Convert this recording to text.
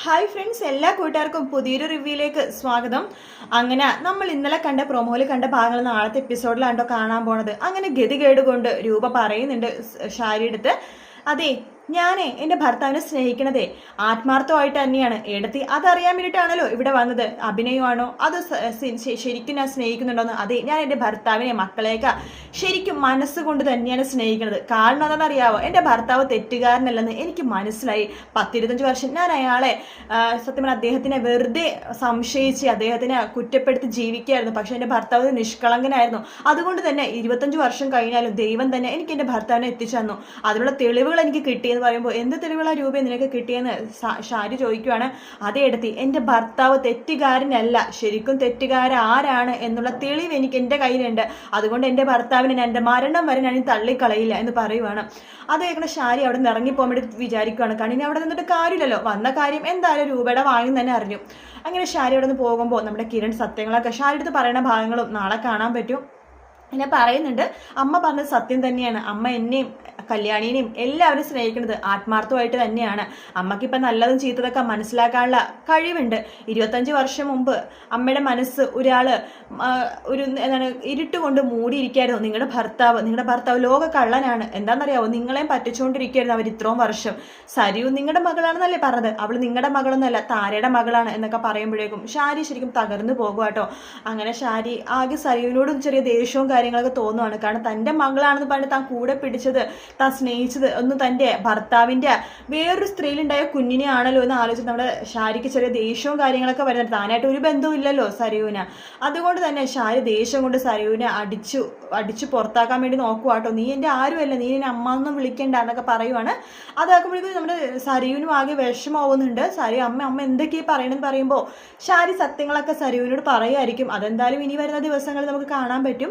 Hi friends എല്ലാ കൂട്ടുകാർക്കും പുതിയൊരു റിവ്യൂയിലേക്ക് സ്വാഗതം. അങ്ങനെ നമ്മൾ ഇന്നലെ കണ്ട പ്രൊമോയിൽ കണ്ട ഭാഗങ്ങൾ നാളത്തെ എപ്പിസോഡിലാണ്ടോ കാണാൻ പോണത്. അങ്ങനെ ഗതികേട് കൊണ്ട് രൂപ പറയുന്നുണ്ട് ഷാരിയുടെ എടുത്ത് അതെ ഞാനേ എന്റെ ഭർത്താവിനെ സ്നേഹിക്കണതേ. ആത്മാർത്ഥമായിട്ട് തന്നെയാണ്. എടുത്തി അതറിയാൻ വേണ്ടിയിട്ടാണല്ലോ ഇവിടെ വന്നത്. അഭിനയമാണോ അത് ശരിക്കും ഞാൻ സ്നേഹിക്കുന്നുണ്ടോന്ന്? അതെ ഞാൻ എന്റെ ഭർത്താവിനെ മക്കളെയൊക്കെ ശരിക്കും മനസ്സുകൊണ്ട് തന്നെയാണ് സ്നേഹിക്കുന്നത് കാരണം എന്താണെന്നറിയാവോ? എന്റെ ഭർത്താവ് തെറ്റുകാരനല്ലെന്ന് എനിക്ക് മനസ്സിലായി. പത്തിരുപത്തഞ്ച് വർഷം ഞാൻ അയാളെ സത്യം പറഞ്ഞാൽ അദ്ദേഹത്തിനെ വെറുതെ സംശയിച്ച് അദ്ദേഹത്തിനെ കുറ്റപ്പെടുത്തി ജീവിക്കുകയായിരുന്നു പക്ഷെ എന്റെ ഭർത്താവ് നിഷ്കളങ്കനായിരുന്നു. അതുകൊണ്ട് തന്നെ ഇരുപത്തഞ്ച് വർഷം കഴിഞ്ഞാലും ദൈവം തന്നെ എനിക്ക് എന്റെ ഭർത്താവിനെ എത്തിച്ചു തന്നു. അതിനുള്ള തെളിവുകൾ എനിക്ക് കിട്ടിയെന്ന് പറയുമ്പോൾ എന്ത് തെളിവുള്ള രൂപയെ നിനക്ക് കിട്ടിയെന്ന് ഷാരി ചോദിക്കുവാണ്. അതേ എടുത്തി എന്റെ ഭർത്താവ് തെറ്റുകാരനല്ല ശരിക്കും തെറ്റുകാരൻ ആരാണ് എന്നുള്ള തെളിവ് എനിക്ക് എന്റെ കയ്യിലുണ്ട്. അതുകൊണ്ട് എന്റെ ഭർത്താവിനെ ഞാൻ എന്റെ മരണം വരെ ഞാൻ തള്ളിക്കളയില്ല എന്ന് പറയുവാണ്. അത് കേൾക്കുന്ന ഷാരി അവിടെ നിന്ന് ഇറങ്ങിപ്പോകാൻ വേണ്ടി വിചാരിക്കുവാണ്. കാരണം അവിടെ നിന്നിട്ട് കാര്യമില്ലല്ലോ. വന്ന കാര്യം എന്തായാലും രൂപയുടെ വാങ്ങി തന്നെ അറിഞ്ഞു. അങ്ങനെ ഷാരി അവിടെ നിന്ന് പോകുമ്പോൾ നമ്മുടെ കിരൺ സത്യങ്ങളൊക്കെ ഷാരി അടുത്ത് പറയുന്ന ഭാഗങ്ങളും നാളെ കാണാൻ പറ്റും. പിന്നെ പറയുന്നുണ്ട്. അമ്മ പറഞ്ഞത് സത്യം തന്നെയാണ്. അമ്മ എന്നെയും കല്യാണീനെയും എല്ലാവരും സ്നേഹിക്കുന്നത് ആത്മാർത്ഥമായിട്ട് തന്നെയാണ്. അമ്മയ്ക്കിപ്പം നല്ലതും ചീത്തതൊക്കെ മനസ്സിലാക്കാനുള്ള കഴിവുണ്ട്. ഇരുപത്തഞ്ച് വർഷം മുമ്പ് അമ്മയുടെ മനസ്സ് ഒരാൾ ഒരു എന്താണ് ഇരുട്ട് കൊണ്ട് മൂടിയിരിക്കായിരുന്നു. നിങ്ങളുടെ ഭർത്താവ് നിങ്ങളുടെ ഭർത്താവ് ലോക കള്ളനാണ്. എന്താണെന്നറിയാവോ നിങ്ങളെയും പറ്റിച്ചുകൊണ്ടിരിക്കുകയായിരുന്നു അവർ ഇത്രയും വർഷം. സരിയു നിങ്ങളുടെ മകളാണെന്നല്ലേ പറഞ്ഞത്. അവൾ നിങ്ങളുടെ മകളൊന്നുമല്ല താരയുടെ മകളാണ് എന്നൊക്കെ പറയുമ്പോഴേക്കും ഷാരി ശരിക്കും തകർന്നു പോകുക കേട്ടോ അങ്ങനെ ഷാരി ആകെ സരിയുവിനോടും ചെറിയ ദേഷ്യവും കാര്യങ്ങളൊക്കെ തോന്നുവാണ്. കാരണം തന്റെ മകളാണെന്ന് പറഞ്ഞ് താൻ കൂടെ പിടിച്ചത് താൻ സ്നേഹിച്ചത് ഒന്ന് തന്റെ ഭർത്താവിന്റെ വേറൊരു സ്ത്രീയിലുണ്ടായ കുഞ്ഞിനെ ആണല്ലോ എന്ന് ആലോചിച്ച് നമ്മുടെ ഷാരിക്ക് ചെറിയ ദേഷ്യവും കാര്യങ്ങളൊക്കെ വരുന്നത് താനായിട്ട് ഒരു ബന്ധവും ഇല്ലല്ലോ സരയൂന അതുകൊണ്ട് തന്നെ ഷാരി ദേഷ്യം കൊണ്ട് സരയൂന അടിച്ചു അടിച്ചു പുറത്താക്കാൻ വേണ്ടി നോക്കുക കേട്ടോ നീ എന്റെ ആരുമല്ല നീ എന്നെ അമ്മ ഒന്നും വിളിക്കണ്ട എന്നൊക്കെ പറയുവാണ്. അതാക്കുമ്പോഴേക്കും നമ്മുടെ സരയൂനും ആകെ വിഷമാവുന്നുണ്ട് സരയു അമ്മ അമ്മ എന്തൊക്കെയാണ് പറയണമെന്ന് പറയുമ്പോൾ ഷാരി സത്യങ്ങളൊക്കെ സരയൂനോട് പറയുമായിരിക്കും അതെന്തായാലും ഇനി വരുന്ന ദിവസങ്ങളിൽ നമുക്ക് കാണാൻ പറ്റും.